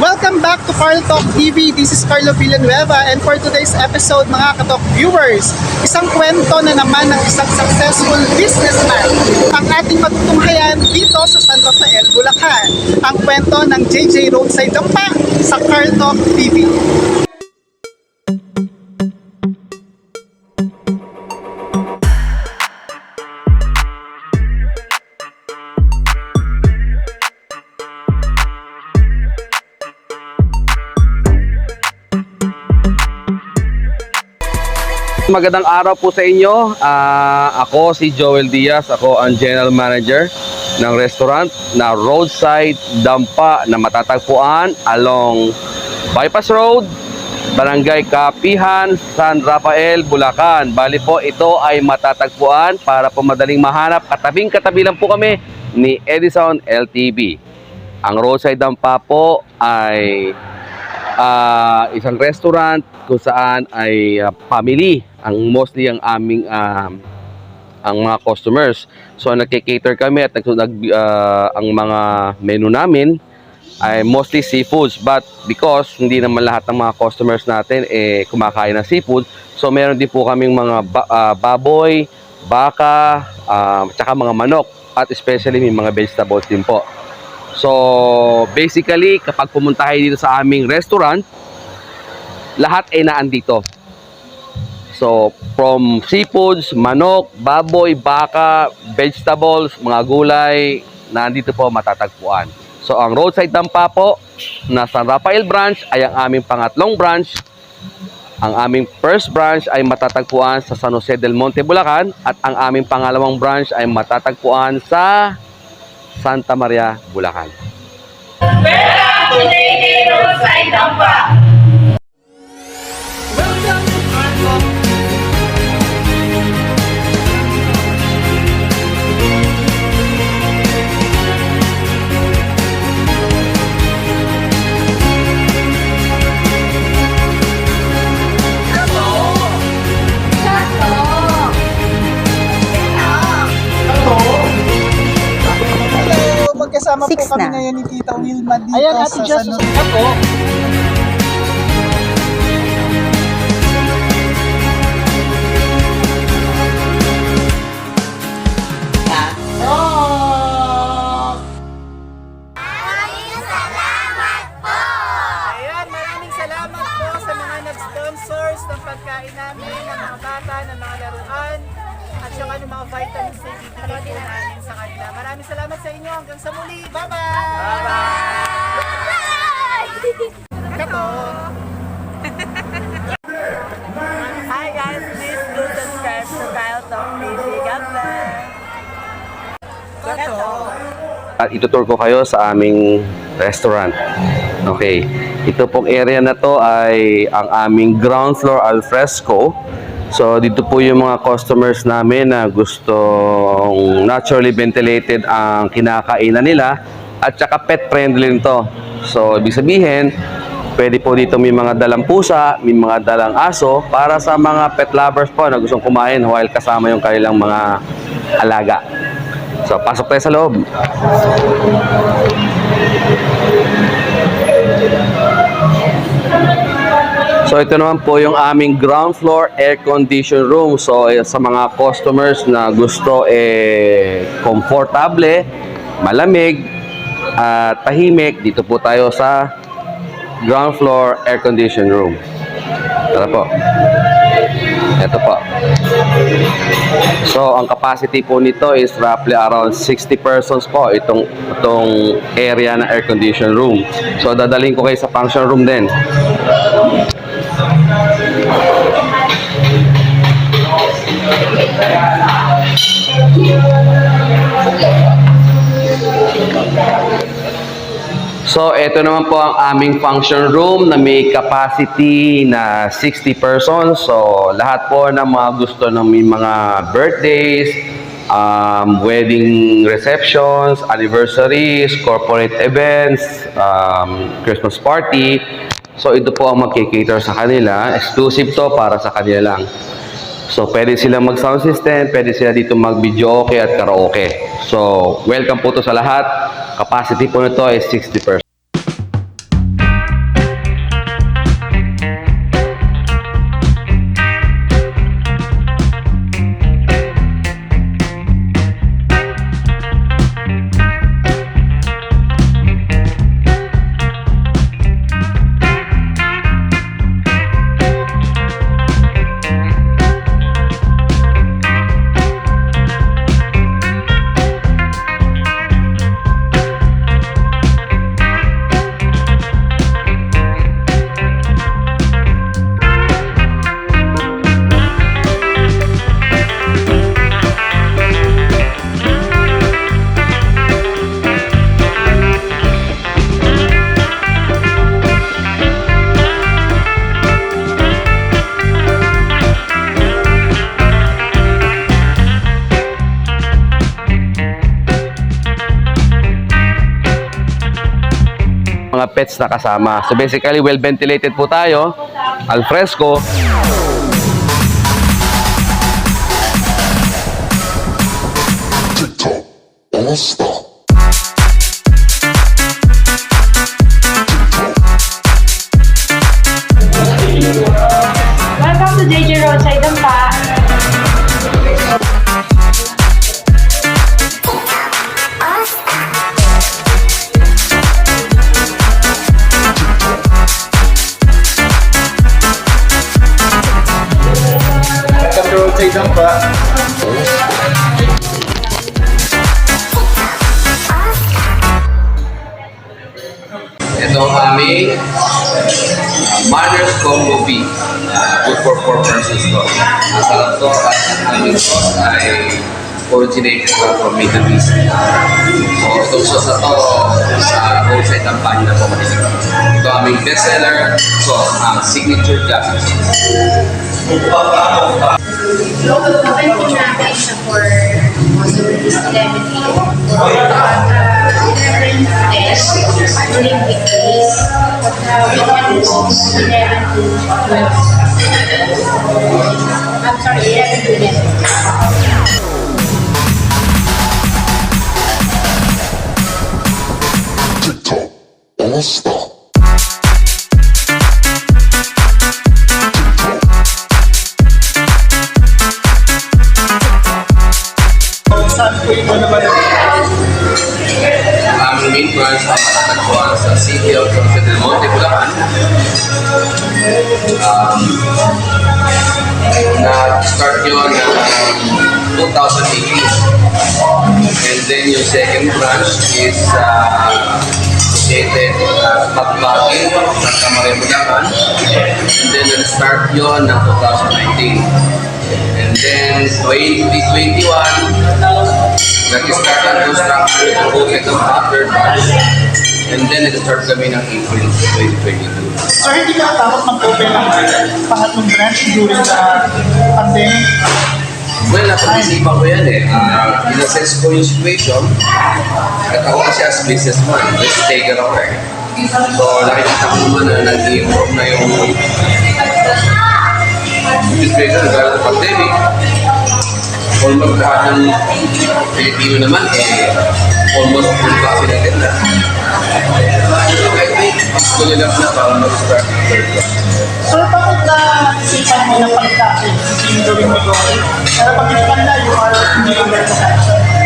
Welcome back to Carl Talk TV. This is Carlo Villanueva and for today's episode mga katok viewers, isang kwento na naman ng isang successful businessman ang ating matutunghayan dito sa San Rafael, Bulacan. Ang kwento ng JJ Roadside Dampa sa Carl Talk TV. Magandang araw po sa inyo. Ah, ako si Joel Diaz. Ako ang General Manager ng restaurant na Roadside Dampa na matatagpuan along Bypass Road, Barangay Kapihan, San Rafael, Bulacan. Bali po ito ay matatagpuan para po madaling mahanap. Katabing katabi lang po kami ni Edison LTV. Ang Roadside Dampa po ay ah, isang restaurant kung saan ay ah, family ang mostly ang aming um, ang mga customers. So nagke-cater kami at nag, ah, ang mga menu namin ay mostly seafoods but because hindi naman lahat ng mga customers natin eh kumakain ng seafood so meron din po kaming mga ba- ah, baboy, baka, ah, tsaka mga manok at especially may mga vegetables din po. So, basically, kapag pumunta kayo dito sa aming restaurant, lahat ay naandito. So, from seafoods, manok, baboy, baka, vegetables, mga gulay, nandito po matatagpuan. So, ang roadside dampa po na San Rafael branch ay ang aming pangatlong branch. Ang aming first branch ay matatagpuan sa San Jose del Monte, Bulacan. At ang aming pangalawang branch ay matatagpuan sa Santa Maria, Bulacan. Hello, Wilma dito Ayan, Ate sa Jess, San po. Itutur ko kayo sa aming restaurant. Okay. Ito pong area na to ay ang aming ground floor al fresco. So dito po yung mga customers namin na gustong naturally ventilated ang kinakainan nila at saka pet friendly rin to. So ibig sabihin, pwede po dito may mga dalang pusa, may mga dalang aso para sa mga pet lovers po na gustong kumain while kasama yung kanilang mga alaga. So pasok tayo sa loob. So ito naman po yung aming ground floor air condition room. So eh, sa mga customers na gusto eh komportable, malamig, at tahimik, dito po tayo sa ground floor air condition room. Tara po. Ito po. So, ang capacity po nito is roughly around 60 persons po itong itong area na air condition room. So, dadalhin ko kayo sa function room din. So, ito naman po ang aming function room na may capacity na 60 persons. So, lahat po ng mga gusto ng may mga birthdays, um, wedding receptions, anniversaries, corporate events, um, Christmas party. So, ito po ang magkikater sa kanila. Exclusive to para sa kanila lang. So, pwede silang mag-sound system, pwede sila dito mag-video okay at karaoke. So, welcome po to sa lahat. Capacity po nito is 60%. Mga pets na kasama. So basically, well ventilated po tayo, al fresco. TikTok, all originated lang from Middle East. So, itong sauce na to sa roadside kampanya na po matinig. Ito aming bestseller sauce, ang signature classic sauce. Open po natin siya for also this 11 test during weekdays. 11 to 12. I'm sorry, 11 to 11. All stop. Saan po yung ano ba Ang main branch ay matatagpuan sa City of San Del Monte, Bulacan. Um, na-start yun ng 2018. And then yung second branch is uh, located at Magmagi, sa Camarines, Bulacan. And then na-start yun ng 2019. And then 2021, nag-start ang construction ng bukid ng batch. And then nag-start kami ng April 2022. Sir, hindi ka natakot mag-open ng pangatlong branch during the pandemic? Well, napag-isipan ko yan eh. Uh, in-assess ko yung situation. At ako kasi as businessman, risk taker ako eh. So, nakikita ko naman na nag-improve na yung situation dahil sa pandemic. Almost lahat ng Pilipino naman eh, almost full vaccinated na. I think gusto nila na para mag-start third one. Isipan mo na pagkain yung gawin mo doon? Pero pag na, you are hindi ko meron sa.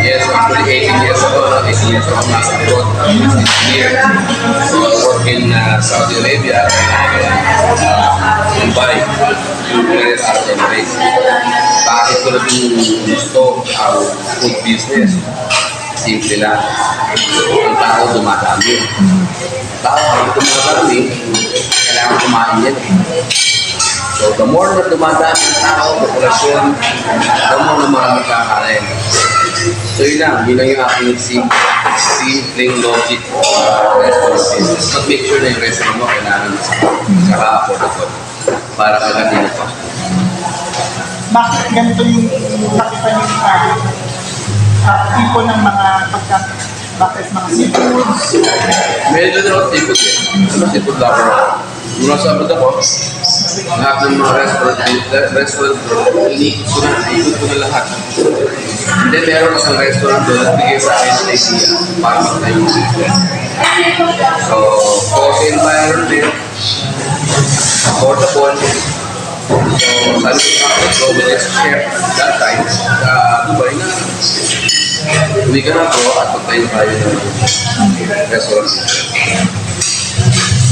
Yes, actually 18 years ago, no? 18 years ago, nasa abroad, engineer. So, work in uh, Saudi Arabia, uh, Dubai, United Arab Emirates. Bakit ko na din gusto ang food business? Simple lang. Ang tao dumadami. Tao, pag dumadami, kailangan kumain yan. So, the more na dumadami ang tao, populasyon, the more na marami kakain. So yun lang, yun lang yung aking sim simpleng logic uh, restaurant business. But make sure na yung restaurant mo kailangan saka affordable para kagatin ito. Bakit ganito yung nakita niyo yung uh, tipo ng mga pagka bakit mga seafoods? Medyo na ako tipid eh. Ano seafood lover ako. Sa ako, lahat ng mga restaurant, eh, restaurant inikot ko na, inikot ko na lahat. And then meron pa sa restaurant doon, nagbigay sa para magtayo. So, cost environment, affordable, So, sabi ko ako, so this chef that time, sa Dubai na, uwi ka na po at magtayo tayo.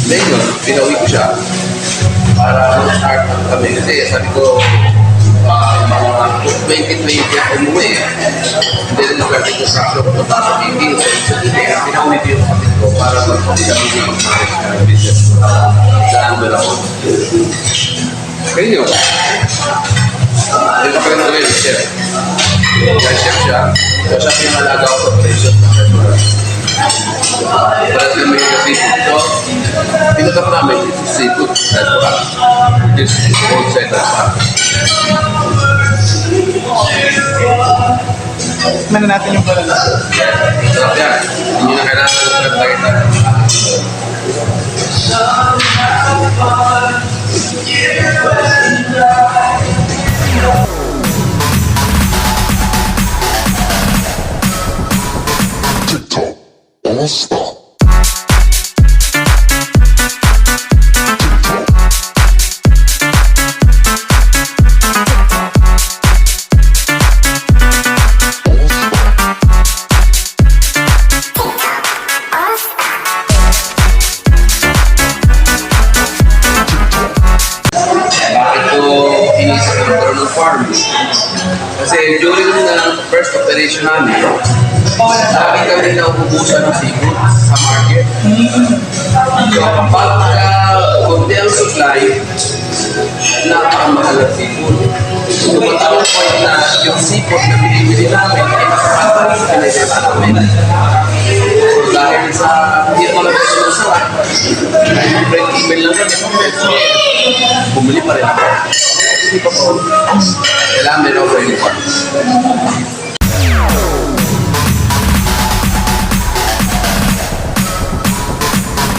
Then yun, pinauwi ko siya para mag-start kami. Kasi sabi ko, uh, mga 2020 ako umuwi. And then nag-start yung construction ko 2018. So, so hindi, pinauwi ko yung kapit ko para mag-start kami ng mga business sa Andorra ako. Kaya yun. Ito pa rin ako yung chef. Kaya chef siya. So siya pinalaga ako sa operation ng restaurant. Para sa may seafood. So, pinatap namin yung seafood restaurant. This is roadside restaurant. Ano natin yung pala So, yan. Hindi na kailangan ng pagkakita. TikTok, don't stop. Napakamahal ang seafood. Tumatawag po na yung seafood na binibili namin ay nakapagpalit sa pinibenta namin. Dahil sa hindi naman kami sinusarap, break even lang kami. Bumili pa rin ako. Hindi pa po. Kailangan meron ako uniform.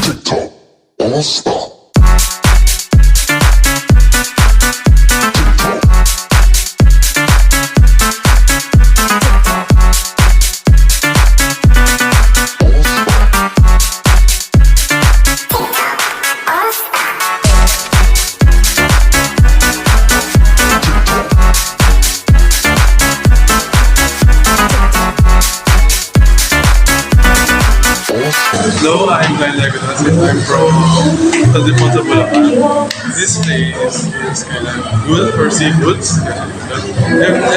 TikTok, don't stop.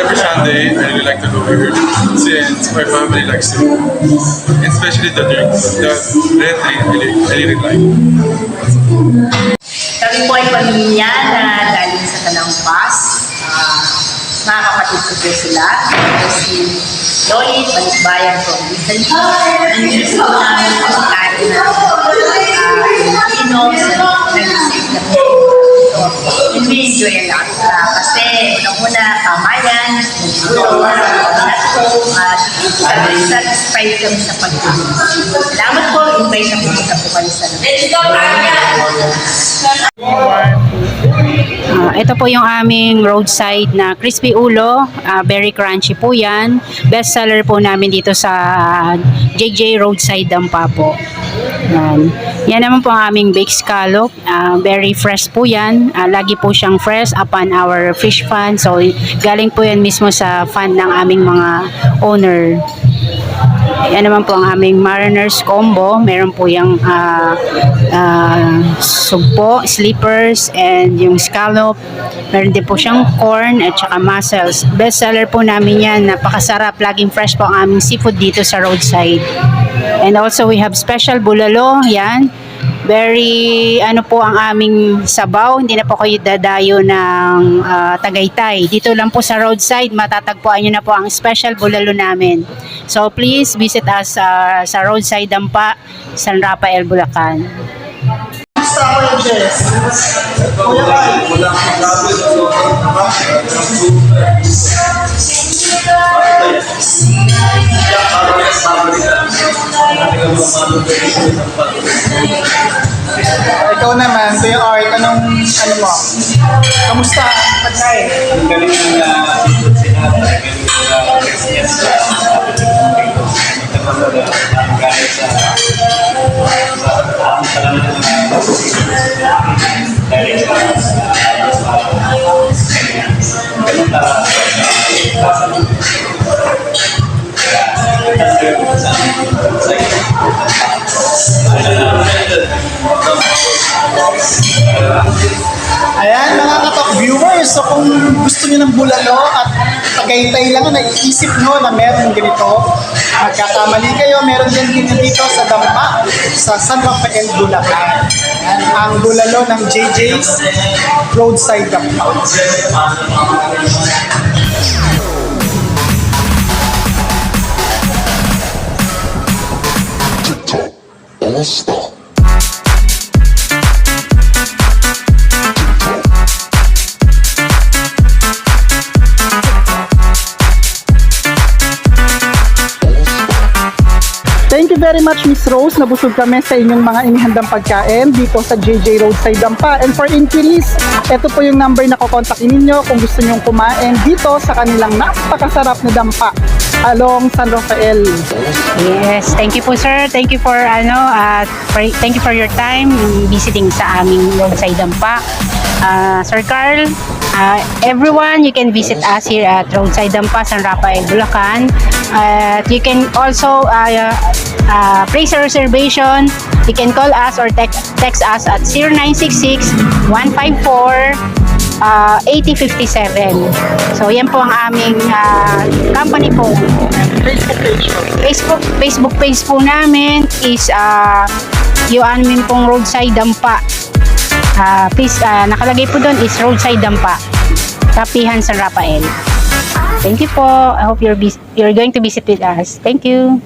Every, Sunday, I really like to go here since my family likes it. And especially the drinks. The red I really, I really like. Kami po ay pamilya na galing sa Tanang Pass. Ah, mga kapatid ko po sila. Si Loli, Balikbayan po. Nandito po namin ang pagkain na uh, Filipino sa nag-isip na po. enjoy lang. Ah, kasi unang-una, kamayan, nagsuto, lahat po, at satisfied kami sa pagkain. Salamat po, invite na pumunta po kayo sa Let's go, Ah, ito po yung aming roadside na crispy ulo. Ah, very crunchy po yan. Best seller po namin dito sa JJ Roadside Dampa po. Yan. yan naman po ang aming baked scallop. Ah, very fresh po yan. Ah, lagi po siyang fresh upon our fish fund. So, galing po yan mismo sa fund ng aming mga owner. Yan naman po ang aming Mariners combo. Meron po yung ah, ah, sugpo, slippers, and yung scallop. Meron din po siyang corn at saka mussels. Best seller po namin yan. Napakasarap. Laging fresh po ang aming seafood dito sa roadside. And also we have special bulalo. Yan. Very ano po ang aming sabaw. Hindi na po kayo dadayo ng ah, Tagaytay. Dito lang po sa roadside. Matatagpuan nyo na po ang special bulalo namin. So please visit us ah, sa roadside Dampa, San Rafael, Bulacan. Jess. Kuya Kai. Ikaw naman, Kuya Art, anong, ano mo? Kamusta pagkain? Ang galing ng uh, sinabi, ang galing ng uh, Christians sa galing sa sa ang salamat ng Ayan, mga katok viewers, so kung gusto niyo ng bulalo at tagaytay lang, naiisip nyo na meron ganito, magkakamali kayo, meron din dito dito sa Dampa, sa San Rafael, Bulacan. Ayan, ang bulalo ng JJ's Roadside Dampa. Namaste. Very much, Miss Rose. Nabusog kami sa inyong mga inihandang pagkain dito sa JJ Roadside Dampa. And for inquiries, ito po yung number na kukontakin ninyo kung gusto nyong kumain dito sa kanilang napakasarap na dampa along San Rafael. Yes, thank you po sir. Thank you for ano, uh, for, thank you for your time in visiting sa aming roadside dampa. Uh, Sir Carl, uh, everyone, you can visit us here at Roadside Dampa, San Rafael, Bulacan. Uh, you can also uh, uh, place a reservation. You can call us or text, text us at 0966 154 uh, 8057. So, yan po ang aming uh, company po. Facebook page po. Facebook Facebook page po namin is uh, yung amin pong roadside dampa. Uh, please, uh, nakalagay po doon is roadside dampa. Kapihan San Rafael. Thank you po. I hope you're, you're going to visit with us. Thank you.